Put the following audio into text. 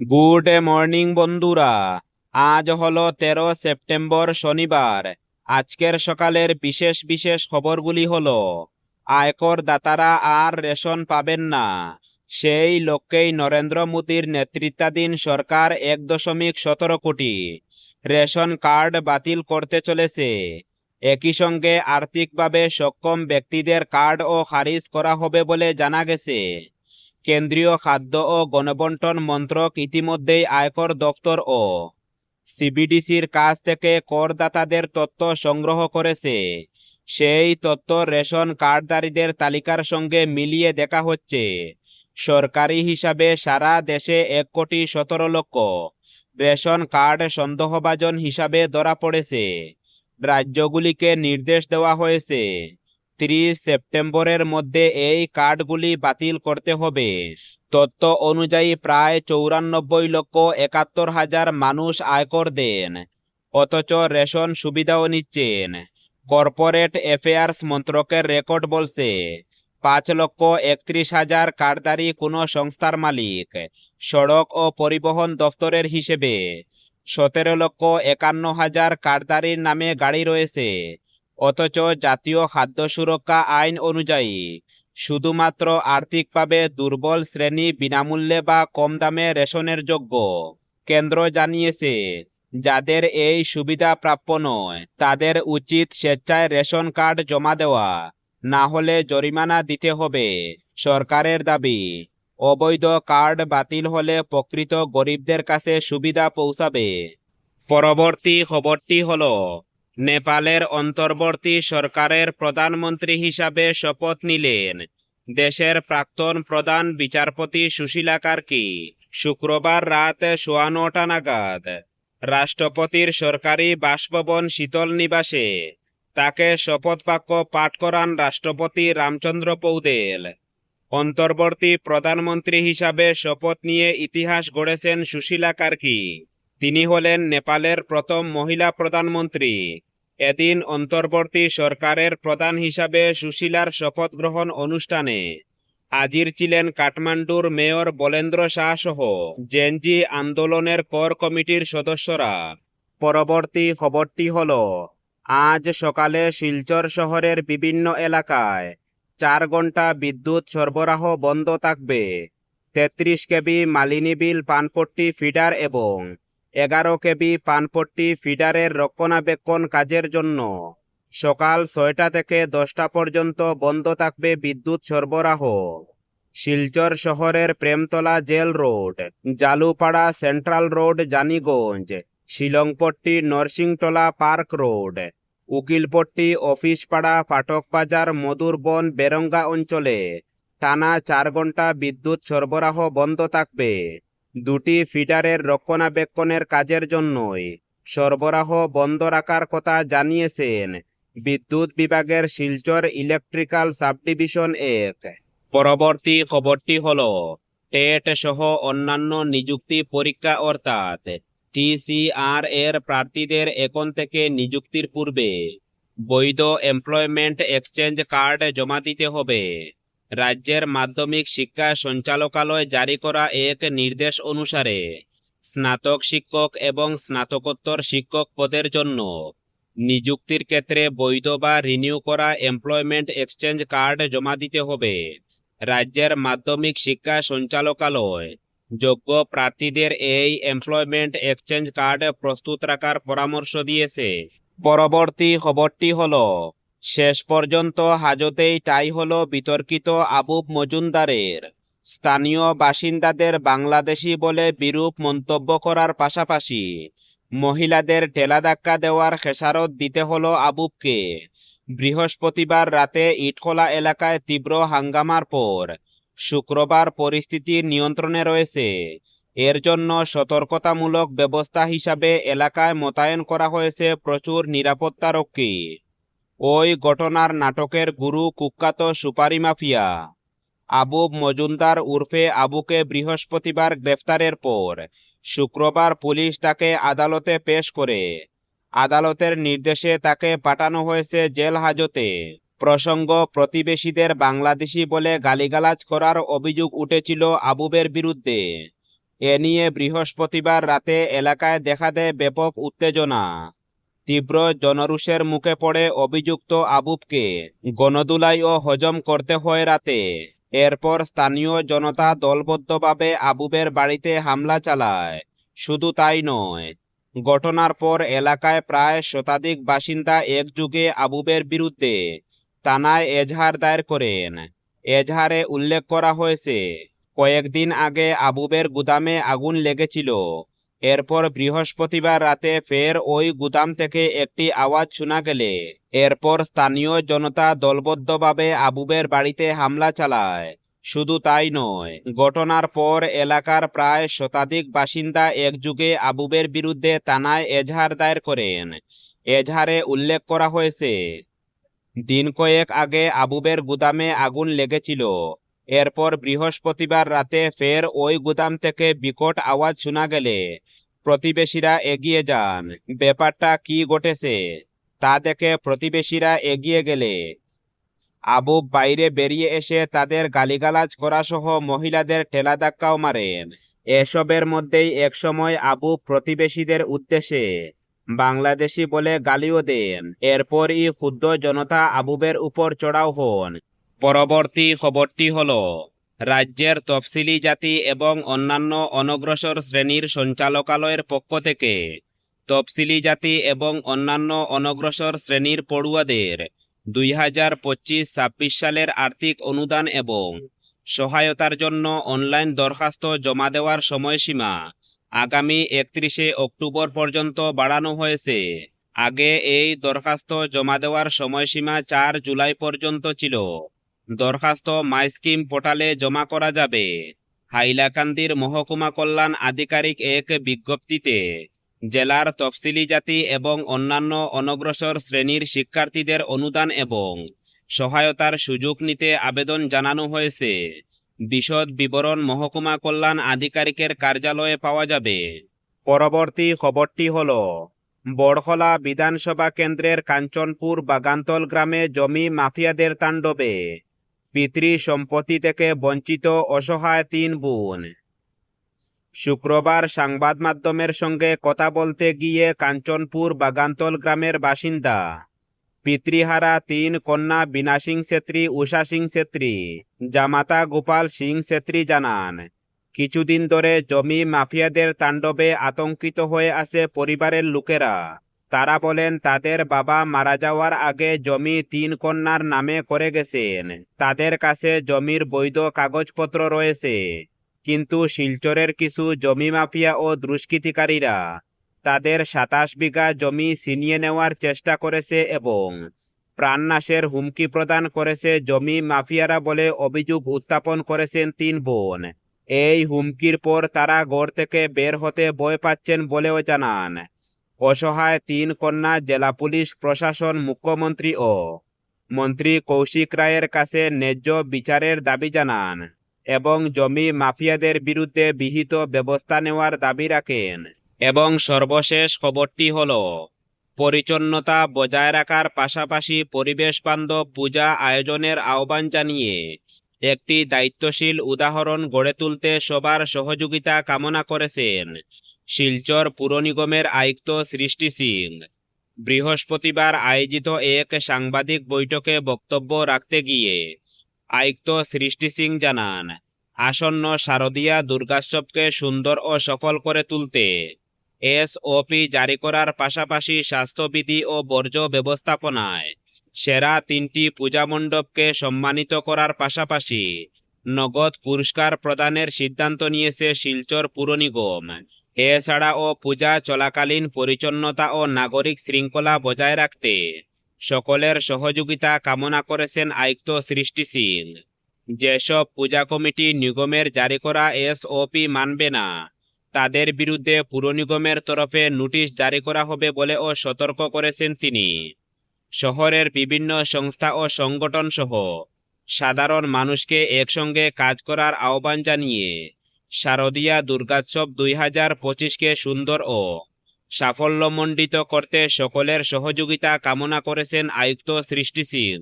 Good morning বন্ধুরা। আজ হলো তেরো সেপ্টেম্বর শনিবার। আজকের সকালের বিশেষ বিশেষ খবরগুলি হলো, আয়কর দাতারা আর রেশন পাবেন না। সেই লক্ষ্যেই নরেন্দ্র মোদীর নেতৃত্বাধীন সরকার এক দশমিক সতেরো কোটি রেশন কার্ড বাতিল করতে চলেছে। একই সঙ্গে আর্থিকভাবে সক্ষম ব্যক্তিদের কার্ডও খারিজ করা হবে বলে জানা গেছে। কেন্দ্রীয় খাদ্য ও গণবন্টন মন্ত্রক ইতিমধ্যেই আয়কর দফতর ও সিবিডিসির কাছ থেকে করদাতাদের তথ্য সংগ্রহ করেছে। সেই তথ্য রেশন কার্ডধারীদের তালিকার সঙ্গে মিলিয়ে দেখা হচ্ছে। সরকারি হিসাবে সারা দেশে এক কোটি সতেরো লক্ষ রেশন কার্ড সন্দেহভাজন হিসাবে ধরা পড়েছে। রাজ্যগুলিকে নির্দেশ দেওয়া হয়েছে। ত্রিশ সেপ্টেম্বরের মধ্যে এই কার্ডগুলি বাতিল করতে হবে। তথ্য অনুযায়ী প্রায় চৌরানব্বই লক্ষ একাত্তর হাজার মানুষ আয়কর দেন, অথচ রেশন সুবিধাও নিচ্ছেন। কর্পোরেট অ্যাফেয়ার্স মন্ত্রকের রেকর্ড বলছে, পাঁচ লক্ষ একত্রিশ হাজার কার্ডধারী কোনো সংস্থার মালিক, সড়ক ও পরিবহন দফতরের হিসেবে। সতেরো লক্ষ একান্ন হাজার কার্ডধারীর নামে গাড়ি রয়েছে অথচ জাতীয় খাদ্য সুরক্ষা আইন অনুযায়ী শুধুমাত্র আর্থিকভাবে দুর্বল শ্রেণি বিনামূল্যে বা কম দামে রেশনের যোগ্য। কেন্দ্র জানিয়েছে, যাদের এই সুবিধা প্রাপ্য নয়, তাদের উচিত স্বেচ্ছায় রেশন কার্ড জমা দেওয়া, না হলে জরিমানা দিতে হবে, সরকারের দাবি। অবৈধ কার্ড বাতিল হলে প্রকৃত গরিবদের কাছে সুবিধা পৌঁছাবে। পরবর্তী খবরটি হলো নেপালের অন্তর্বর্তী সরকারের প্রধানমন্ত্রী হিসাবে শপথ নিলেন। দেশের প্রাক্তন প্রধান বিচারপতি সুশীলা কার্কি শুক্রবার রাত সোয়া নটা নাগাদ রাষ্ট্রপতির সরকারি বাসভবন শীতল নিবাসে তাকে শপথ বাক্য পাঠ করান রাষ্ট্রপতি রামচন্দ্র পৌদেল। অন্তর্বর্তী প্রধানমন্ত্রী হিসাবে শপথ নিয়ে ইতিহাস গড়েছেন সুশীলা কার্কি। তিনি হলেন নেপালের প্রথম মহিলা প্রধানমন্ত্রী। এদিন অন্তর্বর্তী সরকারের প্রধান হিসাবে সুশীলার শপথ গ্রহণ অনুষ্ঠানে হাজির ছিলেন কাঠমান্ডুর মেয়র বলেন্দ্র শাহ সহ জেনজি আন্দোলনের কর কমিটির সদস্যরা। পরবর্তী খবরটি হল, আজ সকালে শিলচর শহরের বিভিন্ন এলাকায় চার ঘণ্টা বিদ্যুৎ সরবরাহ বন্ধ থাকবে। তেত্রিশ কেবি মালিনী বিল, পানপট্টি, ফিডার এবং এগারো কেবি পানপট্টি ফিডারের রক্ষণাবেক্ষণ কাজের জন্য। সকাল ছয়টা থেকে দশটা পর্যন্ত বন্ধ থাকবে বিদ্যুৎ সরবরাহ। শিলচর শহরের Premtala jail road, Jalupara central road, Janiganj, Shillongpatti Narsingtola park road, Ukilpatti Officepara Fatakbazar Madhurban Berenga অঞ্চলে টানা চার ঘণ্টা বিদ্যুৎ সরবরাহ বন্ধ থাকবে। দুটি ফিডারের রক্ষণাবেক্ষণের কাজের জন্যই সরবরাহ বন্ধ রাখার কথা জানিয়েছেন বিদ্যুৎ বিভাগের শিলচর ইলেকট্রিক্যাল সাবডিভিশন এক। পরবর্তী খবরটি হল, টেট সহ অন্যান্য নিযুক্তি পরীক্ষা অর্থাৎ টিসিআর এর প্রার্থীদের এখন থেকে নিযুক্তির পূর্বে বৈধ এমপ্লয়মেন্ট এক্সচেঞ্জ কার্ড জমা দিতে হবে। রাজ্যের মাধ্যমিক শিক্ষা সঞ্চালকালয় জারি করা এক নির্দেশ অনুসারে স্নাতক শিক্ষক এবং স্নাতকোত্তর শিক্ষক পদের জন্য নিযুক্তির ক্ষেত্রে বৈধ বা রিনিউ করা এমপ্লয়মেন্ট এক্সচেঞ্জ কার্ড জমা দিতে হবে। রাজ্যের মাধ্যমিক শিক্ষা সঞ্চালকালয় যোগ্য প্রার্থীদের এই এমপ্লয়মেন্ট এক্সচেঞ্জ কার্ড প্রস্তুত রাখার পরামর্শ দিয়েছে। পরবর্তী খবরটি হলো শেষ পর্যন্ত হাজতেই টাই হল বিতর্কিত আবুব মজুমদারের। স্থানীয় বাসিন্দাদের বাংলাদেশি বলে বিরূপ মন্তব্য করার পাশাপাশি মহিলাদের টেলাধাক্কা দেওয়ার খেসারত দিতে হল আবুবকে। বৃহস্পতিবার রাতে ইটখোলা এলাকায় তীব্র হাঙ্গামার পর শুক্রবার পরিস্থিতি নিয়ন্ত্রণে রয়েছে। এর জন্য সতর্কতামূলক ব্যবস্থা হিসাবে এলাকায় মোতায়েন করা হয়েছে প্রচুর নিরাপত্তারক্ষী। ওই ঘটনার নাটকের গুরু কুখ্যাত সুপারি মাফিয়া। আবুব মজুমদার উর্ফে আবুকে বৃহস্পতিবার গ্রেফতারের পর শুক্রবার পুলিশ তাকে আদালতে পেশ করে। আদালতের নির্দেশে তাকে পাঠানো হয়েছে জেল হাজতে। প্রসঙ্গ, প্রতিবেশীদের বাংলাদেশি বলে গালিগালাজ করার অভিযোগ উঠেছিল আবুবের বিরুদ্ধে। এ নিয়ে বৃহস্পতিবার রাতে এলাকায় দেখা দেয় ব্যাপক উত্তেজনা। তীব্র জনরুষের মুখে পড়ে অভিযুক্ত আবুবকে গণদুলাই ও হজম করতে হয় রাতে। এরপর স্থানীয় জনতা দলবদ্ধভাবে আবুবের বাড়িতে হামলা চালায়। শুধু তাই নয়, ঘটনার পর এলাকায় প্রায় শতাধিক বাসিন্দা একযুগে আবুবের বিরুদ্ধে থানায় এজাহার দায়ের করেন। এজাহারে উল্লেখ করা হয়েছে, কয়েকদিন আগে আবুবের গুদামে আগুন লেগেছিল। এরপর বৃহস্পতিবার রাতে ফের ওই গুদাম থেকে একটি আওয়াজ শোনা গেলে, এরপর স্থানীয় জনতা দলবদ্ধভাবে আবুবের বাড়িতে হামলা চালায়। শুধু তাই নয়, ঘটনার পর এলাকার প্রায় শতাধিক বাসিন্দা একযুগে আবুবের বিরুদ্ধে থানায় এজাহার দায়ের করেন। এজাহারে উল্লেখ করা হয়েছে, দিন কয়েক আগে আবুবের গুদামে আগুন লেগেছিল। এরপর বৃহস্পতিবার রাতে ফের ওই গুদাম থেকে বিকট আওয়াজ শোনা গেলে প্রতিবেশীরা এগিয়ে যান। ব্যাপারটা কি ঘটেছে তা দেখে প্রতিবেশীরা এগিয়ে গেলে। আবু বাইরে বেরিয়ে এসে তাদের গালিগালাজ করা সহ মহিলাদের ঠেলা ধাক্কাও মারেন। এসবের মধ্যেই একসময় আবু প্রতিবেশীদের উদ্দেশ্যে বাংলাদেশি বলে গালিও দেন। এরপরই ক্ষুদ্র জনতা আবুবের উপর চড়াও হন। পরবর্তী খবরটি হল, রাজ্যের তফসিলি জাতি এবং অন্যান্য অনগ্রসর শ্রেণির সঞ্চালকালয়ের পক্ষ থেকে তফসিলি জাতি এবং অন্যান্য অনগ্রসর শ্রেণির পড়ুয়াদের দুই হাজার পঁচিশ ছাব্বিশ সালের আর্থিক অনুদান এবং সহায়তার জন্য অনলাইন দরখাস্ত জমা দেওয়ার সময়সীমা আগামী একত্রিশে অক্টোবর পর্যন্ত বাড়ানো হয়েছে। আগে এই দরখাস্ত জমা দেওয়ার সময়সীমা চার জুলাই পর্যন্ত ছিল। দরখাস্ত মাইস্কিম পোর্টালে জমা করা যাবে। হাইলাকান্দির মহকুমা কল্যাণ আধিকারিক এক বিজ্ঞপ্তিতে, জেলার তফসিলি জাতি এবং অন্যান্য অনগ্রসর শ্রেণির শিক্ষার্থীদের অনুদান এবং সহায়তার সুযোগ নিতে আবেদন জানানো হয়েছে। বিশদ বিবরণ মহকুমা কল্যাণ আধিকারিকের কার্যালয়ে পাওয়া যাবে। পরবর্তী খবরটি হল, বড়খলা বিধানসভা কেন্দ্রের কাঞ্চনপুর বাগান্তল গ্রামে জমি মাফিয়াদের তাণ্ডবে পিতৃ সম্পত্তি থেকে বঞ্চিত অসহায় তিন বোন। শুক্রবার সংবাদ মাধ্যমের সঙ্গে কথা বলতে গিয়ে কাঞ্চনপুর বাগান্তল গ্রামের বাসিন্দা, পিতৃহারা তিন কন্যা বিনা সিং ছেত্রী উষা সিং ছেত্রী জামাতা গোপাল সিং ছেত্রী জানান, কিছুদিন ধরে জমি মাফিয়াদের তাণ্ডবে আতঙ্কিত হয়ে আছে পরিবারের লোকেরা। তারা বলেন, তাদের বাবা মারা যাওয়ার আগে জমি তিন কন্যার নামে করে গেছেন। তাদের কাছে জমির বৈধ কাগজপত্র রয়েছে। কিন্তু শিলচরের কিছু জমি মাফিয়া ও দুষ্কৃতিকারীরা তাদের সাতাশ বিঘা জমি ছিনিয়ে নেওয়ার চেষ্টা করেছে এবং প্রাণনাশের হুমকি প্রদান করেছে জমি মাফিয়ারা বলে অভিযোগ উত্থাপন করেছেন তিন বোন। এই হুমকির পর তারা ঘর থেকে বের হতে ভয় পাচ্ছেন বলেও জানান। অসহায় তিন কন্যা জেলা পুলিশ প্রশাসন মুখ্যমন্ত্রী ও মন্ত্রী কৌশিক রায়ের কাছে ন্যায্য বিচারের দাবি জানান এবং জমি মাফিয়াদের বিরুদ্ধে বিহিত ব্যবস্থা নেওয়ার দাবি রাখেন এবং সর্বশেষ খবরটি হল, পরিচ্ছন্নতা বজায় রাখার পাশাপাশি পরিবেশ বান্ধব পূজা আয়োজনের আহ্বান জানিয়ে একটি দায়িত্বশীল উদাহরণ গড়ে তুলতে সবার সহযোগিতা কামনা করেছেন শিলচর পুর নিগমের আয়ুক্ত সৃষ্টি সিং। বৃহস্পতিবার আয়োজিত এক সাংবাদিক বৈঠকে বক্তব্য রাখতে গিয়ে আয়ুক্ত সৃষ্টি সিং জানান, আসন্ন শারদীয়া দুর্গোৎসবকে সুন্দর ও সফল করে তুলতে এসওপি জারি করার পাশাপাশি স্বাস্থ্যবিধি ও বর্জ্য ব্যবস্থাপনায় সেরা তিনটি পূজা মণ্ডপকে সম্মানিত করার পাশাপাশি নগদ পুরস্কার প্রদানের সিদ্ধান্ত নিয়েছে শিলচর পুর নিগম। এছাড়াও পূজা চলাকালীন পরিচ্ছন্নতা ও নাগরিক শৃঙ্খলা বজায় রাখতে সকলের সহযোগিতা কামনা করেছেন আয়ুক্ত সৃষ্টি সিং। যেসব পূজা কমিটি নিগমের জারি করা এসওপি মানবে না, তাদের বিরুদ্ধে পুর নিগমের তরফে নোটিশ জারি করা হবে বলেও সতর্ক করেছেন তিনি। শহরের বিভিন্ন সংস্থা ও সংগঠন সহ সাধারণ মানুষকে একসঙ্গে কাজ করার আহ্বান জানিয়ে শারদীয়া দুর্গাৎসব দুই হাজার পঁচিশকে সুন্দর ও সাফল্যমণ্ডিত করতে সকলের সহযোগিতা কামনা করেছেন আয়ুক্ত সৃষ্টি সিং